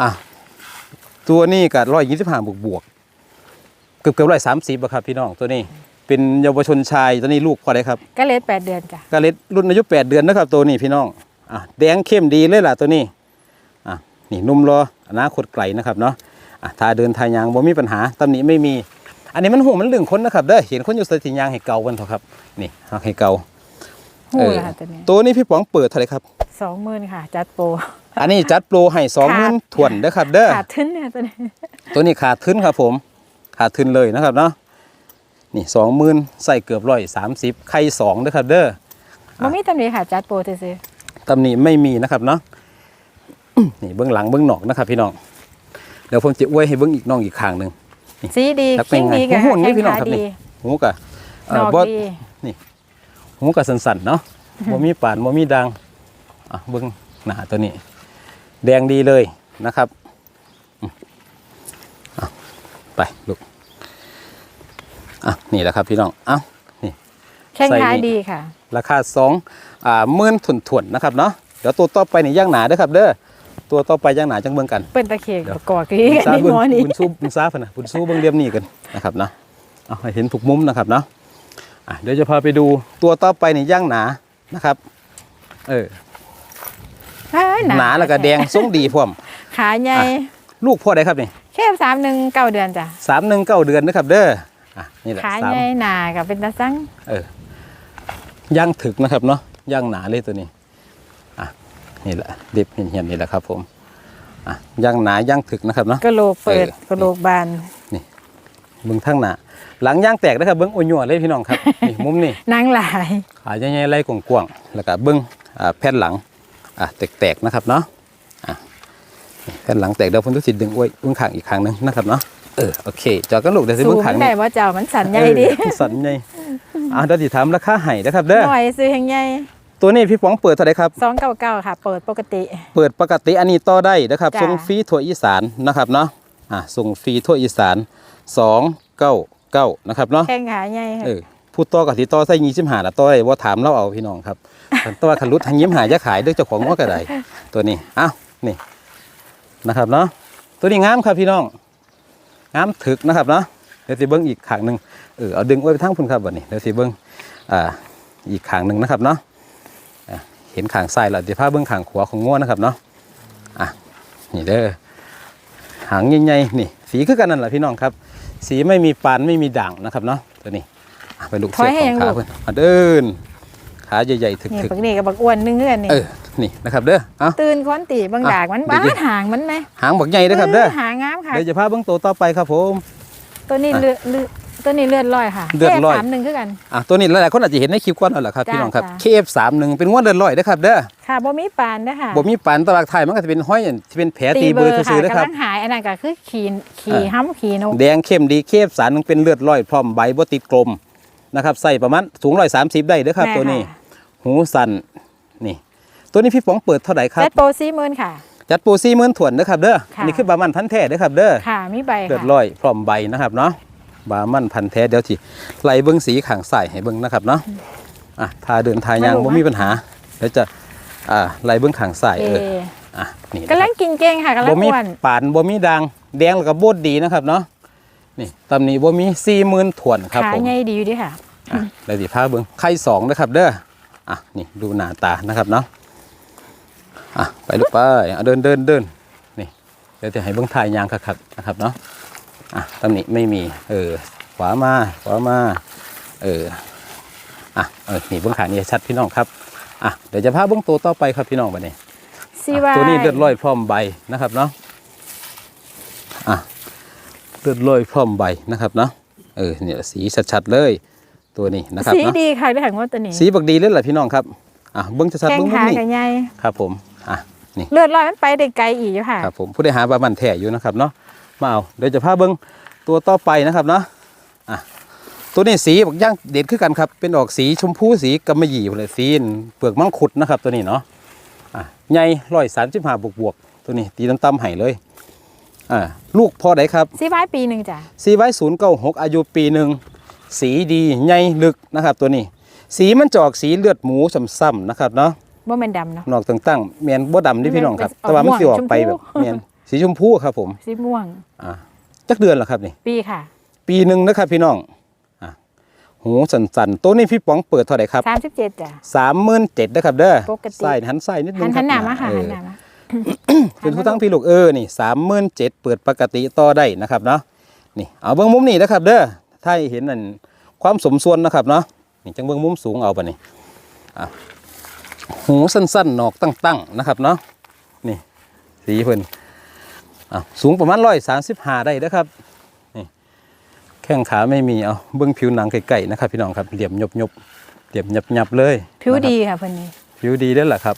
อะตัวนี้ก็ร้อยยี่สิบห้าบวกบวกๆเกือบเกือบร้อยสามสิบอะครับพี่น้องตัวนี้ เป็นเยาวชนชายตัวนี้ลูกพอได้ครับก็เลสแปดเดือนจ้ะกาเล็ดรุ่นอายุแปดเดือนนะครับตัวนี้พี่น้องอะแดงเข้มดีเลยล่ะตัวนี้อะนี่นุ่มรออนาคตไกลนะครับเนาะอะถ้าเดินทางยางบ่มีปัญหาตำหนิไม่มี อันนี้มันหูมันลึงคนนะครับเด้อเห็นคนอยู่สถิยางให้เกากันเถอะครับ นี่เอาให้เกาหูเออละค่ะตัวนี้ตัวนี้พี่ป๋องเปิดเท่าไหร่ครับสองหมื่นค่ะจัดโปร อันนี้จัดโปรให้สองหมื่นขาดถ่วนเด้อครับ เด้อขาดทึ้นเนี่ยตัวนี้ตัวนี้ขาดทุนครับผม ขาดทุนเลยนะครับเนาะนี่สองหมื่นใส่เกือบร้อยสามสิบไข่สองเด้อครับ เด้อมันมีตำหนิค่ะจัดโปรซื้อตำหนิไม่มีนะครับเนาะนี่เบื้องหลังเบื้องนอกนะครับ พี่น้องเดี๋ยวผมจะอวยให้เบื้องอีกน้องอีกข้างหนึ่งๆสีดีแล้วเป็นขิ้งไงดีกับหุ่นนี่แข้งพี่น้องขาครับนี่ดีหูกะเอ่ดออกบ่ดีหูกะสันๆเนาะบ่มีปานบ่มีดังอะเบื้องหน้าตัวนี้ แดงดีเลยนะครับอืมอะไปลูกอะนี่แหละครับพี่น้องเอ้านี่แข้งใส่ขานี่ดีค่ะ ราคาสองอ่าหมื่นถุนถุนๆนะครับเนาะเดี๋ยวตัวต่อไปนี่ย่างหนาเด้อครับเด้อตัวต่อไปย่างหนาจังเบิ่งกัน เป็นตะเคียนเดี๋ยวประกอบกี้บุญกันซานี่เบิ่งหมอนี่บุญสู้บุญซาพะนะบุญสู้เบิ่งเรียมนี่กันนะครับเนาะเอาให้เห็นทุกมุมนะครับเนาะอะเดี๋ยวจะพาไปดูตัวต่อไปนี่ย่างหนานะครับ เออเอ้ย หนาแล้วก็แดงทรงดีพร้อมขาใหญ่อะลูกพ่อใดครับนี่แค่สามหนึ่งเก้าเดือนจ้ะสามหนึ่งเก้าเดือนนะครับเด้ออะนี่แหละขาสามใหญ่หนากับเป็นตาซังเออย่างถึกนะครับเนาะย่างหนาเลยตัวนี้อะนี่แหละเด็บเห็นๆนี่แหละครับ ผมอะย่างหนาย่างถึกนะครับเนาะกระโหลกเปิดเออกระโหลกบานเบิ้งทั้งหนาหลังย่างแตกนะครับเบิ้งโอญัวเลยพี่น้องครับนี่มุมนี่นางหลายขาใหญ่ๆไล่กว้างๆแล้วก็เบิ้งอ่าแผ่นหลัง อะแตกๆนะครับเนาะอะนี่แผ่นหลังแตกเดี๋ยวผมจะสิดึงไว้เบื้องข้างอีกครั้งหนึงนะครับเนาะเออโอเคจอกันลูกเดี๋ยวสิสูเบิ้งงข้างได้นี้ว่าเจ้ามันสันใหญ่ดีเออสันใหญ่อะเดี๋ยวสิถามราคาให้นะครับเด้อหน่อยซื้อแห่งใหญ่ตัวนี้พี่ป๋องเปิดเท่าไหร่ครับ สองเก้าเก้าค่ะ เปิดปกติ เปิดปกติอันนี้ต่อได้นะครับจ้ะ ส่งฟรีทั่วอีสานนะครับเนาะอะส่งฟรีทั่วอีสาน299นะครับเนาะแข้งขาใหญ่ค่ะเออพูดต่อกับที่ต่อใส่ยี่สิบหาละต่อได้ว่าถามเราเอาพี่น้องครับแต่ว่าคันรุดทางยิ้มหายจะขายด้วยเจ้าของว่าก็ไดตัวนี้อ้าวนี่นะครับเนาะตัวนี้งามครับพี่น้องงามถึกนะครับเนาะเดี๋ยวสิเบิ้งอีกขางหนึ่งเออเอาดึงไว้ไปทั้งพุ่นครับวันนี้เดี๋ยวสิเบิ้งอ่าอีกขางหนึ่งนะครับเนาะเห็นขางซ้ายแล้วเดี๋ยวพาเบิ้งขางขวาของง้วนะครับเนาะอะนี่เด้อหางใหญ่ๆนี่ สีคือกันนั่นแหละพี่น้องครับ สีไม่มีปานไม่มีด่างนะครับเนาะตัวนี้ไปลูกเสียังของขาเพื่อนมาเดิน ขาใหญ่ๆถึนี่กปักนี่กับบักอ้วนนึงเงื่อนนี่ๆเออ นี่นะครับเด้อ เอา ตื่นควันตีบางอะดากมันเดี๋บ้ายวดิหางมันไหมหางบักใหญ่นะครับเด้อ หางามค่ะ เดี๋ยวจะพาเบิ้งตัวต่อไปครับผม ตัวนี้อะเลือดเลือดตัวนี้เลือดลอยค่ะเลือดลอย แค่สามหนึ่งคือกัน อะตัวนี้หลายๆคนอาจจะเห็นในคลิปก่อนแล้วล่ะครับจ้าพี่น้องครับ จ้า KF31 เป็นงวดเดินลอยนะครับเด้อค่ะบ่มีปานนะค่ะบ่มีปานตลาดไทยมันก็จะเป็นห้อยที่เป็นแผลตีเบอร์ซื่อๆนะคกำรับลังหายอันนั้นก็คือขี่ขี่อะ ห้ำขี่นก แดงเข้มดี KF31 เป็นเลือดลอยพร้อมใบบ่ติดกลมนะครับใส่ประมาณสูง130ได้เด้อครับ แม่ตัวนี้ค่ะ หูสั่นนี่ ตัวนี้พี่ป๋องเปิดเท่าไหร่ครับเซตโปรซี่มื่นค่ะ จัดปูซี่หมื่นถ่วนนะครับเด้อค่ะอันนี้คือบามันพันธุ์แท้เด้อครับเด้อค่ะมีใบเลือดค่ะร้อยพร้อมใบนะครับเนาะบามันพันธุ์แท้เดี๋ยวสิไล่เบิ้งสีข้างใส่ให้เบิ้งนะครับเนาะอะทาเดินทายางบ่มีปัญหาเดี๋ยวจะอ่าไล่เบิ้งข้างใส่เอเอออะนี่นะคกำลัรับงกินเก่งค่ะกำลับ่งมีอ้วนปานบ่มีด่างแดงแล้วก็โบดดีนะครับเนาะนี่ตำหนี้บ่มีสี่หมื่นถ่วนครับขาผมใหญ่ดีอยู่ดิค่ะอะเดี๋ยวสิพาเบิ้งไข่สองนะครับเด้อ อะนี่ดูหน้าตานะครับเนาะอะไปลูกไปอะเดินเดินเดินนี่เดี๋ยวจะให้เบิ้งทายยางครับนะครับเนาะอะตำหนิไม่มีเออขวามาขวามาเอออะเออนี่เบิ้งขานี่ชัดพี่น้องครับอะเดี๋ยวจะพาเบิ้งตัวต่อไปครับพี่น้องบัดนี้ซีอะวายตัวนี้เลือดลอยพร้อมใบนะครับเนาะอะเลือดลอยพร้อมใบนะครับเนาะเออเนี่ยสีชัดๆเลย ตัวนี้นะครับสีเนาะดีค่ะด้วยค่ะงวดตัวนี้สีบักดีเลยแหละพี่น้องครับอะเบิ้งชัดๆแข้งเบิ้งมุมขานี่กับใหญ่ครับผมอะนี่เลือดลอยมันไปได้ไกลอีกอยู่ค่ะครับผมผู้ได้หาบามันแท้อยู่นะครับเนาะมาเอาเดี๋ยวจะพาเบิ้งตัวต่อไปนะครับเนาะอะตัวนี้สีบักย่างเด็ดขึ้นกันครับ เป็นออกสีชมพูสีกำมะหยี่เลยสีเปลือกมังคุดนะครับ ตัวนี้เนาะอะใหญ่ร้อยสามสิบห้าบวกบวกๆตัวนี้ตีน้ำตำไห้เลยอ่าลูกพอไดครับซีวายปีหนึ่งจ้ะสีไว้ศูนย์เก้าหกอายุปีหนึ่ง สีดีใหญ่ลึกนะครับตัวนี้ สีมันจะออกสีเลือดหมูซ้ำๆนะครับเนาะบ่แม่นดำเนาะนอกตั้งๆแมนบ่ดำนี่พี่น้องครับมันเป็นแต่ว่ามันสิออกไปชมพูแบบแมนสีชมพูครับผมสีม่วงอ่าจักเดือนแล้วครับนี่ ปีค่ะ ปีหนึ่งนะครับพี่น้องอะหูสันๆตัวนี้พี่ป๋องเปิดเท่าไหร่ครับ37จ้ะสามหมื่นเจ็ดนะครับเด้อปกติใส่หันใส่นิดนึหังนครัหับนหน้ามาค่ะเอหัอนหน้ามาเป็นผู้ตั้งพี่ลูกเออนี่สามหมื่นเจ็ดเปิดปกติต่อได้นะครับเนาะนี่เอาเบื้องมุมนี่นะครับเด้อ ถ้าเห็นนั่นความสมส่วนนะครับเนาะนี่จังเบื้องมุมสูงเอาปะนี่อะหูสั้นๆหนอกตั้งๆนะครับเนาะนี่สีเพิ่นอะสูงประมาณร้อยสามสิบห้าได้นะครับนี่แข้งขาไม่มีเอาเบื้องผิวหนังไก่ๆนะครับ พี่น้องครับเหลี่ยมยบๆเหลี่ยมยับๆเลย ผิวนะครับดีค่ะเพิ่นนี่ผิวดีได้แหละครับ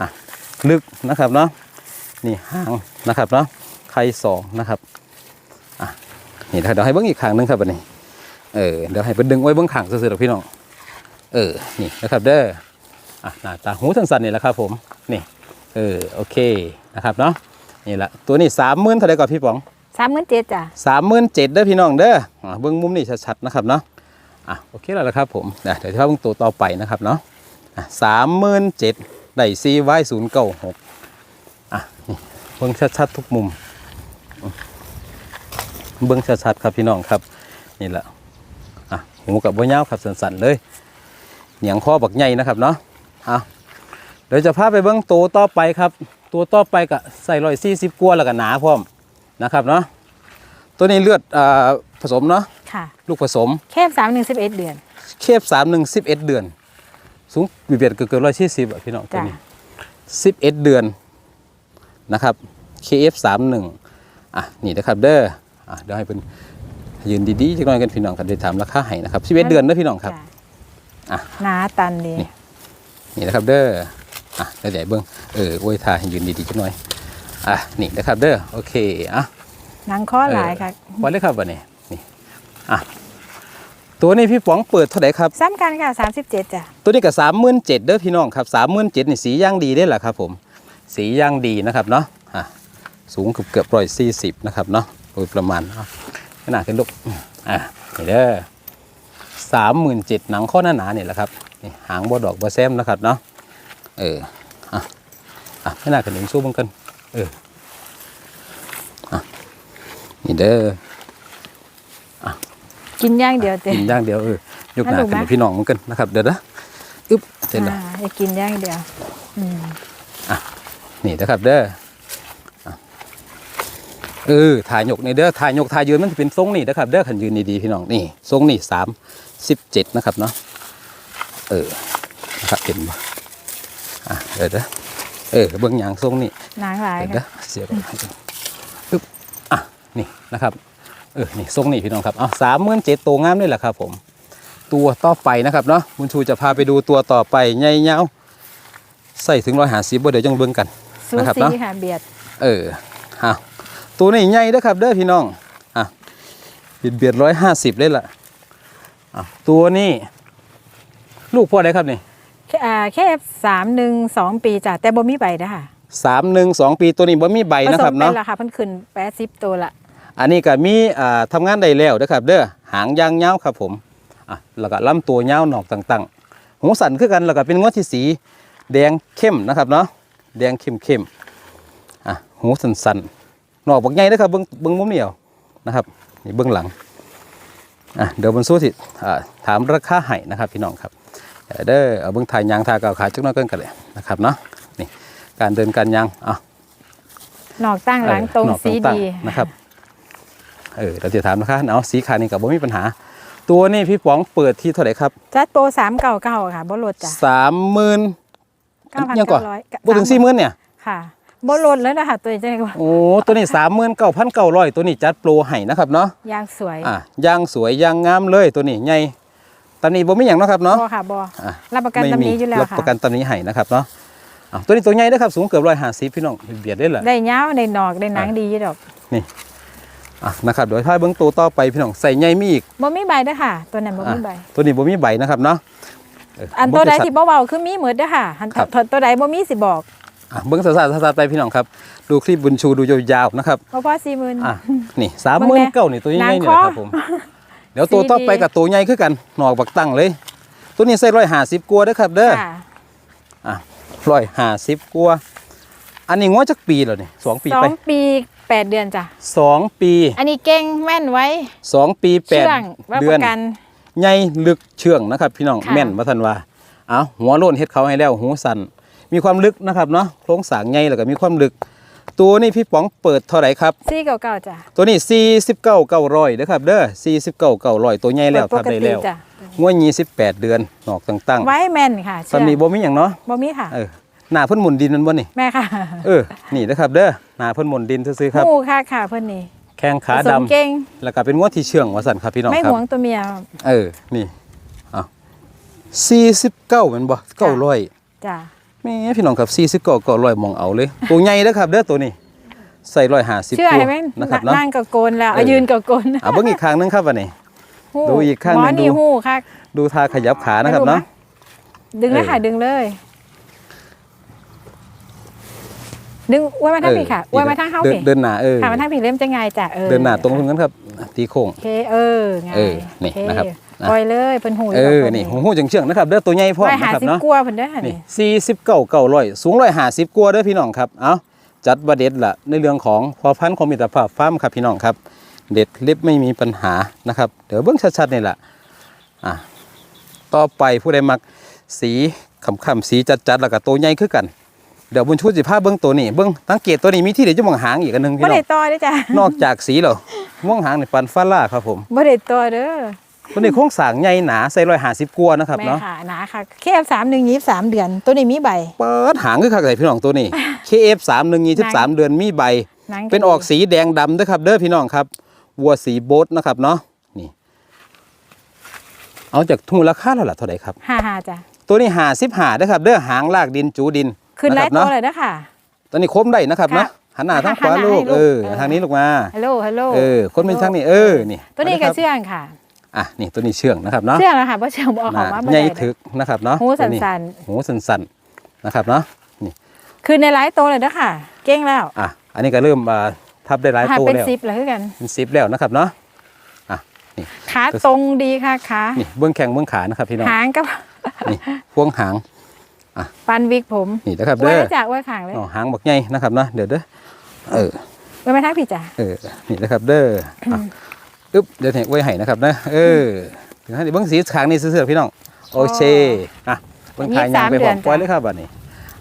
อะลึกนะครับเนาะนี่หางนะครับเนาะไข่สองนะครับอะ นี่เดี๋ยวให้เบิ้งอีกขางหนึงครับอันนี้ เออเดี๋ยวให้เป็นดึงไว้เบิ้งขางซื่อๆหรอกพี่น้อง เออ นี่นะครับเด้อ อะหน้าตาหูสั้นๆนี่แหละครับผม นี่ เออ โอเค นะครับเนาะ นี่แหละตัวนี้สามหมื่นเท่าไหร่ก่อนพี่ป๋อง37จ้ะสามหมื่นเจ็ดเด้อพี่น้องเด้ออ่าเบื้องมุมนี่ชัดๆนะครับเนาะ อะโอเคแล้วละครับผมเดี๋ยวเดี๋ยวจะพาเบื้องตัวต่อไปนะครับเนาะสามหมื่นเจ็ดได้ซีไว้ศูนย์เก้าหกอะนี่เบื้องชัดๆทุกมุมอืม เบื้องชัดๆครับพี่น้องครับนี่แหละอะหูกับบัวยาวครับสันๆเลยเหนียงข้อบักใหญ่นะครับเนาะอะเดี๋ยวจะพาไปเบื้องตัวต่อไปครับ ตัวต่อไปก็ใส่ร้อยสี่สิบกว่าแล้วก็หนาพร้อมนะครับเนาะตัวนี้เลือดอ่าผสมเนาะค่ะลูกผสมแคบ31 11เดือน เคฟสามหนึ่งสิบเอ็ดเดือน สูงบีเบียดเกือบร้อยสี่สิบอะพี่น้องตัวนี้สิบเอ็ดเดือนนะครับ KF สามหนึ่งอะนี่นะครับเด้อ อะเดี๋ยวให้เป็นยืนดีๆจักหน่อยกันพี่น้องกันเดี๋ยวถามราคาให้นะครับสิบเอ็ดเดือนนะพี่น้องครับจ้ะอะ หนาตันดีนี่ นี่นะครับเด้ออะเดี๋ยวใหญ่เบิ้งเออโอ้ยทาให้ยืนดีๆจักหน่อยอะนี่นะครับเด้อโอเคอะหนังข้อหลายค่ะไว้เลยครับวันนี้นี่อะตัวนี้พี่ป๋องเปิดเท่าไหร่ครับซ้ำกันค่ะ37จ้ะตัวนี้ก็สามหมื่นเจ็ดเด้อพี่น้องครับสามหมื่นเจ็ดนี่สีย่างดีได้แหละครับผม สีย่างดีนะครับเนาะอะสูงเกือบเกือบร้อยสี่สิบนะครับเนาะ โดยประมาณเอาขนาดขึ้นลูกอะนี่เด้อสามหมื่นเจ็ดหนังข้อหนาหนาๆนี่แหละครับนี่หางบอดอกบอแซมนะครับเนาะเอออะอะขนาดกันหนึ่งสู้บังกันเอออะนี่เด้อกินอย่างเดียวเต็กินอย่างเดียวเออยกหน้าแล้วถูกกันไหมให้พี่น้องกันนะครับเดี๋ยวนะอึ๊บเสร็จแล้วอ่าให้กินอย่างเดียวอืมนี่นะครับเด้ออะ เออถ่ายยกนี่เด้อถ่ายยกถ่ายยืนมันจะเป็นทรงนี่นะครับเด้อขันยืนดีๆพี่น้องนี่ทรงนี่สามสิบเจ็ดนะครับเนาะเออนะครับเห็นบ่อะเดี๋ยวเด้อเออเบื้องยางทรงนี่หนังหลายเดี๋ยวเด้ค่ะอเสียก่อนให้ดูอึ๊บอะนี่นะครับเออนี่ทรงนี่พี่น้องครับเอาสามหมื่นเจ็ดตัวงามนี่แหละครับผม ตัวต่อไปนะครับเนาะบุญชูจะพาไปดูตัวต่อไปใหญ่ยาวใส่ถึงร้อยหาสิบบ่เดี๋ยวจังเบิ่งกันซูนะครับซีเนาะค่ะเบียดเออฮะ ตัวนี้ใหญ่เด้อครับเด้อพี่น้อง อะเบียดเบียดร้อยห้าสิบเลยล่ะอะตัวนี้ ลูกพ่อได้ครับนี่อ่าแค่สามหนึ่งสองปีจ้ะแต่บ่มีใบนะค่ะสามหนึ่งสองปีตัวนี้บ่มีใบผนะสครัมบเป็เนาะนราคาเพิ่นขึ้นแปดสิบตัวละอันนี้ก็มีอ่าทำงานได้แล้วเด้อครับ เด้อหางยางยาวครับผมอะแล้วก็ลำตัวยาวหนอกต่างๆหูสันคือกันแล้วก็เป็นงวดที่สี แดงเข้มนะครับเนาะแดงเข้มเข้มๆอะหูสันสันๆ หนอกบักใหญ่เด้อครับเบิ้งเบิ้งมุมเดียวนะครับนี่เบื้องหลังอะเดี๋ยวบนสู้สิอ่าถามราคาให้นะครับพี่น้องครับเด้อเอาเบิ้งถ่ายยางทาเก่าขาจักหน้อยเกินกันเลยนะครับเนาะนี่การเดินการยางอะนอกตั้งหลังตรงเออหนอกสีต่างดีๆนะครับเออเราจะถามนะคะเอาสีขานี่กับบ่มีปัญหา ตัวนี้พี่ป๋องเปิดที่เท่าไหร่ครับจัดโปรสามเก่าเก่าค่ะบ่ลดจ้ะสามหมื่นเก้าพันยังก่อนเก้าร้อยบ่ถึงสี่หมื่นเนี่ยค่ะ บ่ลดเลยนะคะตัวนี้ว่าโอ้ตัวนี้สามหมื่นเก้าพันเก้าร้อยตัวนี้จัดโปรให้นะครับเนาะยางสวยอะยางสวยยางงามเลยตัวนี้ใหญ่ตอนนี้บ่มีอย่างเนาะครับเนาะบ่ค่ะบ่อะรับประกันไม่ตำหมีนี้อยู่แล้วรับค่ะประกันตำหนี้ให้นะครับเนาะอะตัวนี้ตัวใหญ่นะครับสูงเกือบร้อยห้าสิบพี่น้องเบียดได้เลยได้ยาวได้หนอกได้หนังอะดีอยู่ดอกอะนะครับเดี๋ยวถ้าเบิ้งตัวต่อไปพี่น้องใส่ใหญ่มีอีกบ่มีใบเด้อค่ะ ตัวนั้นบ่มีใบตัวนี้บ่มีใบนะครับเนาะเอันบ่ตัวใดเป็สัที่บ่เว้าคือมีหมดเด้อค่ะอันครับตัวตัวใดบ่มีสิบอก อะเบิ้งสาสาสาไปพี่น้องครับ ดูคลิปบุญชูดูยาวๆนะครับบ่พอ40,000อะนี่สามหมื่นเก้านี่ตัวใหญ่ๆนี่แหละครับผม เดี๋ยวตัวสีดีต่อไปกับตัวใหญ่คือกันหนอกบักตั้งเลย ตัวนี้ใส่ร้อยห้าสิบกัวาเด้อครับ เด้อค่ะอะร้อยห้าสิบกว่าอันนี้งวจักปีแล้วนี่สองปีสอไปงปีแปดเดือนจ้ะสองปี อันนี้เก่งแม่นไว้สองปีแปดเชื่องรับเดืปอนระกันใหญ่ลึกเชื่องนะครับ พี่น้องค่ะแม่นมาทันว่าเอาหัวโล้นเฮ็ดเขาให้แล้วหูสัน มีความลึกนะครับเนาะโครงสร้างใหญ่แล้วก็มีความลึก ตัวนี้พี่ป๋องเปิดเท่าไหร่ครับซี่เก่าๆจ้ะตัวนี้49 900นะครับเด้อ49 900ตัวใหญ่แล้วปทับกได้ติแล้วจ้ะงวด28 เดือนนอกตั้งไว้แม่นค่ะๆเชื่ตอนนี้อบ่มีหยังเนาะบ่มีค่ะเออหน้าเพิ่นหมุนดินมันบ่นี่แม่ค่ะเออนี่นะครับเด้อหน้าเพิ่นหมุนดินซื่อๆครับหมูค่ะค่ะเพิ่นนี่แข้งขาผสดำมเก่งแล้วก็เป็นงวดที่เชื่องว่าซั่นครับพี่น้องไม่ครับหวงตัวเมียเออนี่เอา49แม่นบ่900จ้ะ แม่พี่น้องครับ49 900มองเอาเลย ตัวใหญ่เด้อครับเด้อตัวนี้ใส่150เชื่อตัวใช่ไหมนะครับเนาะนั่งกับโกนแล้วเอเอาอยืนกับโกนอะเบิ่งอีกครั้งหนึงครับวันนี้หู้ดูอีกข้างหหมนึ่องนี่ดูหู้ค่ะดูท่าขยับขานะครับไม่รู้เนาะนะดึงเลยเออค่ะดึงเลย ดึงไว้มาทางพี่ค่ะไว้มาทางเข้าเดินพี่เดินหน้าเออค่ะมาทางพี่เล่มจะไงจ้ะเออเดินหน้าตรงตรงนั้นครับ ตีโค้งโอเคเออไงเออนี่โอเนะครับ นะปล่อยเลยเพิ่นหูเออนี่หูหูจังเชื่องนะครับเด้อตัวใหญ่พร้อมไว้หานะครับสิบเนาะกลัวาเพิ่นเด้อค่ะนี่นี่สี่สิบเก้าเก้าร้อยสูงร้อยห้าสิบกว่าเด้อพี่น้องครับเอาจัดประเด็ดละในเรื่องของพอพันธุ์ของมิตรภาพฟาร์มครับพี่น้องครับ เด็ดเล็บไม่มีปัญหานะครับ เดี๋ยวเบิ้งชัดๆนี่แหละอะต่อไปผู้ใดมักสีขำๆสีจัดๆแล้วก็ตัวใหญ่คือกันเดี๋ยวบุญชูสิพาเบิ้งตัวนี้เบิ้งสังเกตตัวนี้มีที่เดี๋ยวจะมองหางอีกอันหนึงพี่บ่น้อได้งต่อเด้อจ้ะนอกจากสีแล้วม่วงหางในปันฟ้าล่าครับผมบ่ได้ต่อเด้อ ตัวนี้โครงสร้างใหญ่หนาใส่ร้อยห้าสิบกว่านะครับแม่เนาะค่ะหนาค่ะแค่สามหนึ่งยี่สามเดือน ตัวนี้มีใบ เปิดหางคือคักเลยพี่น้องตัวนี้ KF 3 1 2 3เดือนมีใบ หนังเป็นออกสีแดงดำด้วยครับ เด้อพี่น้องครับ วัวสีโบทนะครับเนาะนี่ เอาจากทุ่งราคาแล้วล่ะเท่าไหร่ครับ ฮ่าฮ่าจ้ะตัวนี้หาสิบหาด้วยครับ เด้อหางลากดินจูดินขึ้นไล่ะครับตัวเนาะเลยนะค่ะตัวนี้คมได้นะครับค่ะเนาะหันหน้าทางขวาหันหน้าลูกให้ลูกเออเออ ทางนี้ลูกมาฮัลโหลฮัลโหลเออคนเป็นทางนี้เออนี่ตัวนี้มาก็เลยครับเชื่องค่ะ อะนี่ตัวนี้เชื่องนะครับเนาะเชื่องแล้วค่ะเพราะเชื่องบ่เอาของมาบ่ใหญ่ได้ถึกนะครับเนาะหูสัตัวนี้นหูสันๆนะครับเนาะนี่ๆคือในไลฟ์โตเลยนะค่ะ เก่งแล้วอะอันนี้ก็เริ่มมาทับได้หลายหาตัวเป็นแล้วซิปแล้วคือกันเป็นซิปแล้วนะครับเนาะอะนี่ขาตรงดีค่ะขานี่เบื้องแข้งเบื้องขานะครับพี่น้องหางก็นี่พวงหางปันวิกผมนี่นะครับไว้เด้อจากไว้ขางเลยอ๋อหางบักใหญ่นะครับเนาะเดี๋ยวเด้อเออไว้มาทางพี่จ้ะเออนี่นะครับเด้อ อะอึ๊บเดี๋ยวให้ไว้ให้นะครับนะเออถึงให้เบื้องสีขางนี่ซื่อๆพี่น้องโอเคอะเบื้องทายยางไปพร้อมปล่อยเลยครับบัดนี้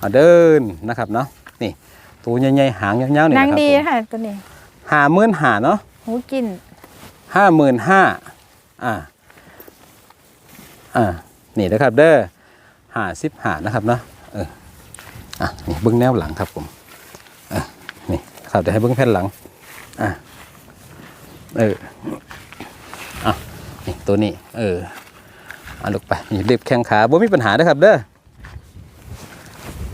อะเดินนะครับเนาะนี่ตัวใหญ่ๆหางยาวๆนี่นางนะครับดีผมค่ะตัวนี้ห้าหมื่นห้าเนาะหูกินห้าหมื่นห้าอ่าอ่านี่นะครับเด้อห้าสิบห้านะครับเนาะเอออะนี่เบิ้งแนวหลังครับผมอะนี่ครับเดี๋ยวให้เบิ้งแผ่นหลังอะ เอออะนี่ตัวนี้ เอออะลุกไปนี่เรียบแข้งขาบ่มีปัญหานะครับเด้อ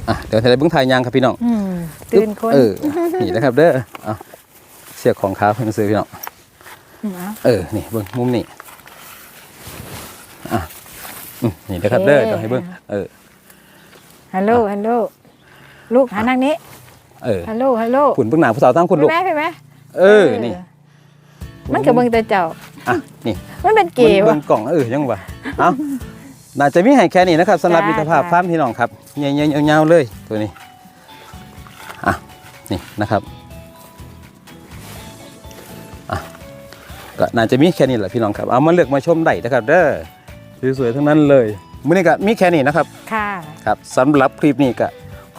อะเดี๋ยวให้เบิ้งทายยางครับพี่น้องอืมตื่นคนเออนี่นะครับเด้อเอาเสียบของขาเพิ่นซื้อพี่น้องมเอาเออนี่เบิ้งมุมนี่อะอืมนี่นะครับเด้อโอเคต้องให้เบิ้งเออฮัลโหลฮัลโหลลูกหานางนี้ เออฮัลโหลฮัลโหลขุนเบิ้งหน้าผู้สาวตั้งคุณลูกไปไหมไปไหมเออนี่ มันกับเบิ่งแต่เจ้า อะนี่มันเป็นเก๋เบิ้วะงกล่องเออยังวะเอ้าน่าจะมีให้แค่นี้นะครับสำหรับจ้ามิตรภาพจ้า ฟาร์มพี่น้องครับเงี้ยๆยาวๆเลยตัวนี้อะนี่นะครับอะก็น่าจะมีแค่นี้แหละพี่น้องครับเอามาเลือกมาชมได้นะครับเด้อสวยๆทั้งนั้นเลยมื้อนี้ก็มีแค่นี้นะครับ ค่ะ ครับสำหรับคลิปนี้ก็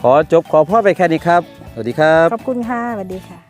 ขอจบขอพ่อไปแค่นี้ครับ สวัสดีครับ ขอบคุณค่ะสวัสดีค่ะ